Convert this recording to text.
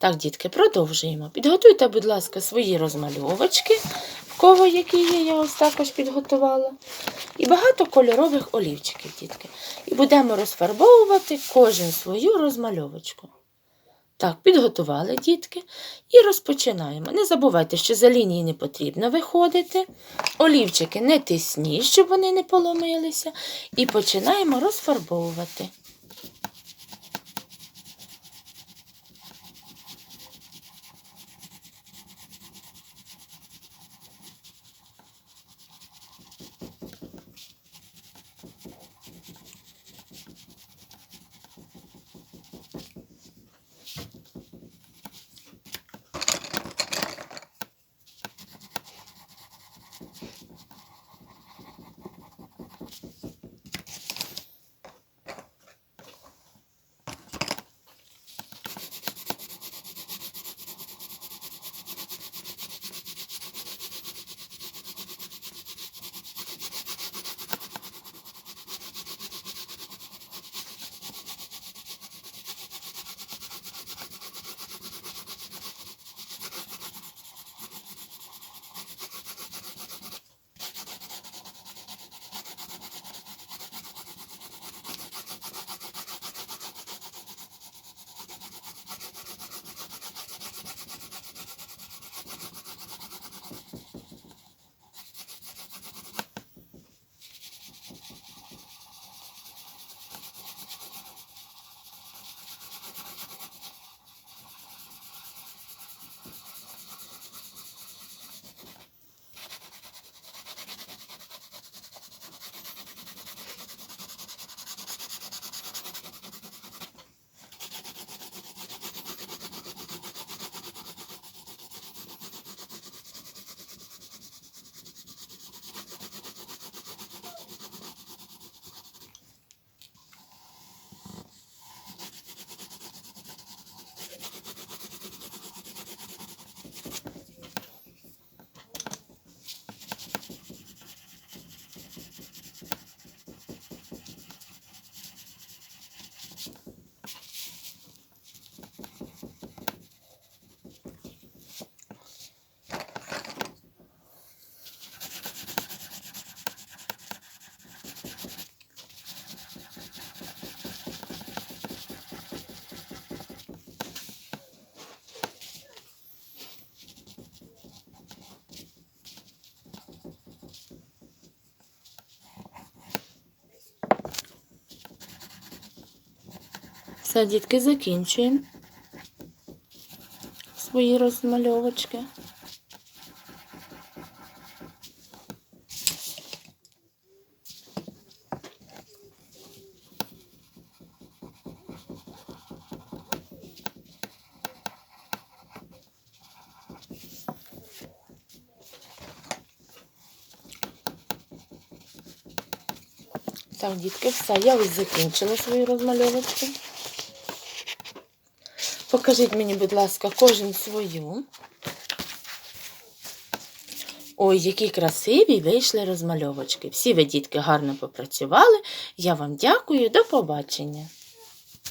Так, дітки, продовжуємо. Підготуйте, будь ласка, свої розмальовочки, в кого які є, я ось також підготувала. І багато кольорових олівчиків, дітки. І будемо розфарбовувати кожен свою розмальовочку. Так, підготували дітки. І розпочинаємо. Не забувайте, що за лінії не потрібно виходити. Олівчики не тисні, щоб вони не поломилися. І починаємо розфарбовувати. Все, дітки, закінчуємо свої розмальовочки. Так, дітки, все, я ось закінчила свою розмальовочку. Покажіть мені, будь ласка, кожен свою. Ой, які красиві вийшли розмальовочки. Всі ви, дітки, гарно попрацювали. Я вам дякую, до побачення.